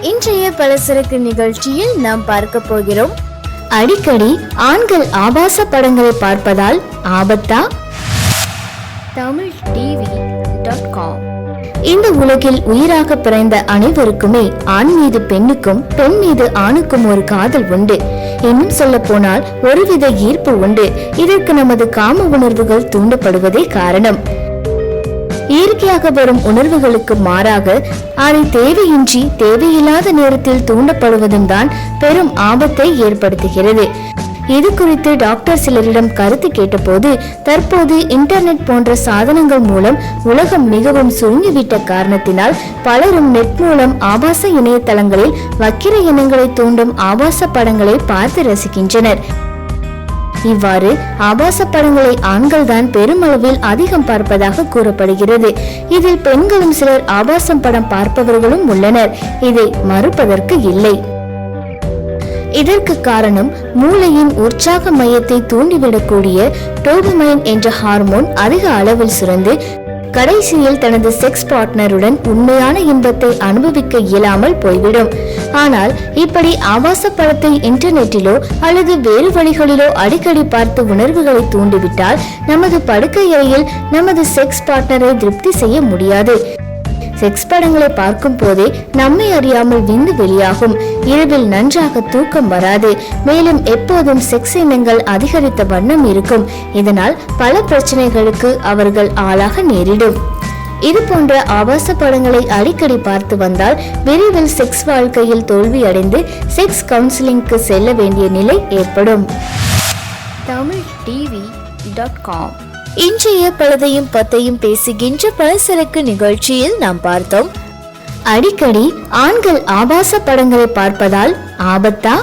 இன்றைய பலசரக்கு நிகழ்ச்சியில் நாம் பார்க்க போகிறோம். அடிக்கடி ஆண்கள் ஆபாச படங்களை பார்ப்பதால் ஆபத்தா? தமிழ் டிவி டாட் காம் இந்த உலகில் உயிராக பிறந்த அனைவருக்குமே ஆண் மீது பெண்ணுக்கும் பெண் மீது ஆணுக்கும் ஒரு காதல் உண்டு. இன்னும் சொல்ல போனால் ஒருவித ஈர்ப்பு உண்டு. இதற்கு நமது காம உணர்வுகள் தூண்டப்படுவதே காரணம். இயற்கையாக வரும் உணர்வுகளுக்கு மாறாக அதை தேவையின்றி தேவையில்லாத நேரத்தில் தூண்டப்படுவதும் தான் பெரும் ஆபத்தை ஏற்படுத்துகிறது. இது குறித்து டாக்டர் சிலரிடம் கருத்து கேட்டபோது தற்போது இன்டர்நெட் போன்ற சாதனங்கள் மூலம் உலகம் மிகவும் சுருங்கிவிட்ட காரணத்தினால் பலரும் நெட் மூலம் ஆபாச இணையதளங்களில் வக்கிர எண்ணங்களை தூண்டும் ஆபாச படங்களை பார்த்து ரசிக்கின்றனர். இவ்வாறு ஆபாச படங்களை ஆண்கள் தான் பெருமளவில் அதிகம் பார்ப்பதாக கூறப்படுகிறது. இதில் பெண்களும் சிலர் ஆபாசம் படம் பார்ப்பவர்களும் உள்ளனர். இதை மறுப்பதற்கு இல்லை. இதற்கு காரணம் மூளையின் உற்சாக மையத்தை தூண்டிவிடக்கூடிய டோபமைன் என்ற ஹார்மோன் அதிக அளவில் சுரந்து கடைசியில் தனது செக்ஸ் பார்ட்னருடன் உண்மையான இன்பத்தை அனுபவிக்க இயலாமல் போய்விடும். ஆனால் இப்படி ஆபாச படத்தை இன்டர்நெட்டிலோ அல்லது வேறு வழிகளிலோ அடிக்கடி பார்த்து உணர்வுகளை தூண்டிவிட்டால் நமது படுக்கை அறையில் நமது செக்ஸ் பார்ட்னரை திருப்தி செய்ய முடியாது. செக்ஸ் படங்களை பார்க்கும் போதே நம்மை அறியாமல் விந்து வெளியாகும். இரவில் நன்றாக தூக்கம் வராது. மேலும் எப்போதும் செக்ஸ் எண்ணங்கள் அதிகரித்த வண்ணம் இருக்கும். இதனால் பல பிரச்சனைகளுக்கு அவர்கள் ஆளாக நேரிடும். இது போன்ற ஆபாச படங்களை அடிக்கடி பார்த்து வந்தால் விரைவில் செக்ஸ் வாழ்க்கையில் தோல்வியடைந்து செக்ஸ் கவுன்சிலிங்க்கு செல்ல வேண்டிய நிலை ஏற்படும். தமிழ் டிவி டாட் காம் இன்றைய பலதையும் பத்தையும் பேசுகின்ற பலசரக்கு நிகழ்ச்சியில் நாம் பார்த்தோம். அடிக்கடி ஆண்கள் ஆபாச படங்களை பார்ப்பதால் ஆபத்தா?